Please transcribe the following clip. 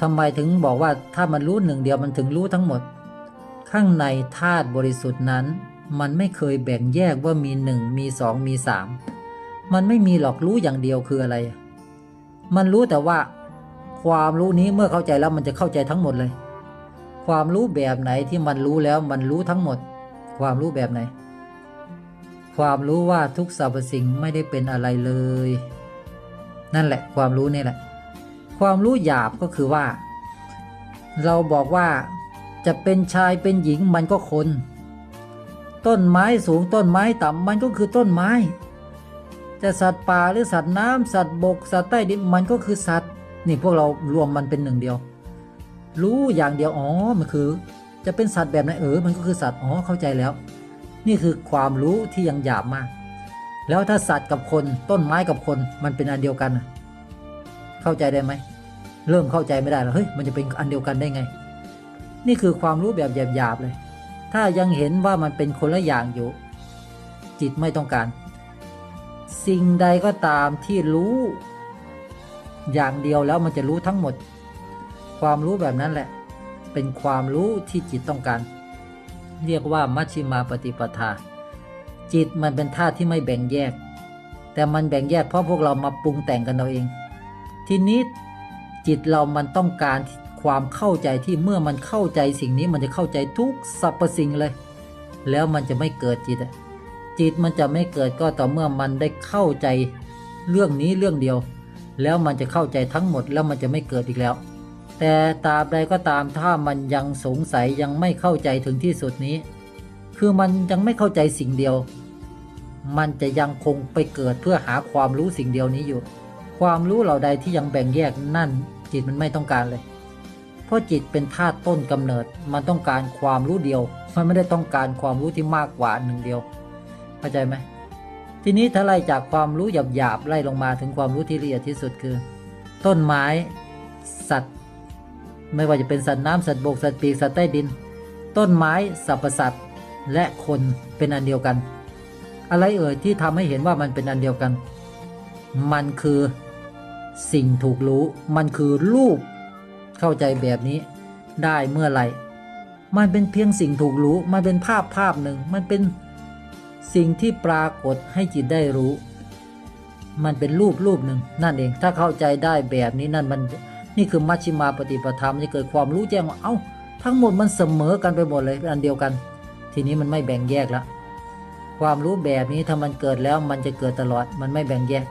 ทำไมถึงบอกว่าถ้ามันรู้หนึ่งเดียวมันถึงรู้ทั้งหมด ข้างในธาตุบริสุทธิ์นั้น มันไม่เคยแบ่งแยกว่ามีหนึ่งมีสองมีสามมันไม่มีหรอกรู้อย่างเดียวคืออะไร มันรู้แต่ว่า ความรู้นี้เมื่อเข้าใจแล้วมันจะเข้าใจทั้งหมดเลย ความรู้แบบไหนที่มันรู้แล้วมันรู้ทั้งหมด ความรู้แบบไหน ความรู้ว่าทุกสรรพสิ่งไม่ได้เป็นอะไรเลย นั่นแหละ ความรู้นี่แหละ ความรู้หยาบก็คือว่า เราบอกว่าจะเป็นชายเป็นหญิงมันก็คน ต้นไม้สูงต้นไม้ต่ำมันก็คือต้นไม้ จะสัตว์ป่าหรือสัตว์น้ำสัตว์บก สัตว์ใต้ดินมันก็คือสัตว์นี่พวกเรารวมมันเป็นหนึ่งเดียว รู้อย่างเดียวอ๋อมันคือ จะเป็นสัตว์แบบไหนเออมันก็คือสัตว์อ๋อเข้าใจแล้ว นี่คือความรู้ที่ยังหยาบมาก แล้วถ้าสัตว์กับคนต้นไม้กับคนมันเป็นอันเดียวกัน เข้าใจได้ไหม เริ่มเข้าใจไม่ได้แล้วเฮ้ยมันจะเป็นอันเดียวกันได้ไง นี่คือความรู้แบบหยาบๆเลย ถ้ายังเห็นว่ามันเป็นคนละอย่างอยู่ จิตไม่ต้องการ สิ่งใดก็ตามที่รู้ อย่างเดียวแล้วมันจะรู้ทั้งหมด ความรู้แบบนั้นแหละ เป็นความรู้ที่จิตต้องการ เรียกว่ามัชฌิมาปฏิปทา จิตมันเป็นธาตุที่ไม่แบ่งแยก แต่มันแบ่งแยกเพราะพวกเรามาปรุงแต่งกันเราเอง ทีนี้ จิตเรามันต้องการความเข้าใจที่เมื่อมันเข้าใจสิ่งนี้มันจะเข้าใจทุกสรรพสิ่งเลย แล้วมันจะไม่เกิดจิตอะจิตมันจะไม่เกิดก็ต่อเมื่อมันได้เข้าใจเรื่องนี้เรื่องเดียว แล้วมันจะเข้าใจทั้งหมดแล้วมันจะไม่เกิดอีกแล้ว แต่ตราบใดก็ตามถ้ามันยังสงสัยยังไม่เข้าใจถึงที่สุดนี้ คือมันยังไม่เข้าใจสิ่งเดียว มันจะยังคงไปเกิดเพื่อหาความรู้สิ่งเดียวนี้อยู่ ความรู้เหล่าใดที่ยังแบ่งแยกนั่น จิตมันไม่ต้องการเลย เพราะจิตเป็นธาตุต้นกำเนิด มันต้องการความรู้เดียว มันไม่ได้ต้องการความรู้ที่มากกว่าหนึ่งเดียว เข้าใจไหมทีนี้ถ้าไล่จากความรู้หยาบๆไล่ลงมาถึงความรู้ที่ละเอียดที่สุดคือ ต้นไม้สัตว์ ไม่ว่าจะเป็นสัตว์น้ำสัตว์บกสัตว์ปีกสัตว์ใต้ดิน ต้นไม้สรรพสัตว์และคนเป็นอันเดียวกัน อะไรเอ่ยที่ทำให้เห็นว่ามันเป็นอันเดียวกัน มันคือ สิ่งถูกรู้มันคือรูป เข้าใจแบบนี้ได้เมื่อไหร่ มันเป็นเพียงสิ่งถูกรู้ มันเป็นภาพภาพหนึ่ง มันเป็นสิ่งที่ปรากฏให้จิตได้รู้ มันเป็นรูปรูปหนึ่งนั่นเอง ถ้าเข้าใจได้แบบนี้นั่นมันนี่คือมัชฌิมาปฏิปทามันจะเกิดความรู้แจ้งว่าเอ้า ทั้งหมดมันเสมอกันไปหมดเลยเป็นอันเดียวกัน ทีนี้มันไม่แบ่งแยกแล้วความรู้แบบนี้ถ้ามันเกิดแล้วมันจะเกิดตลอด มันไม่แบ่งแยก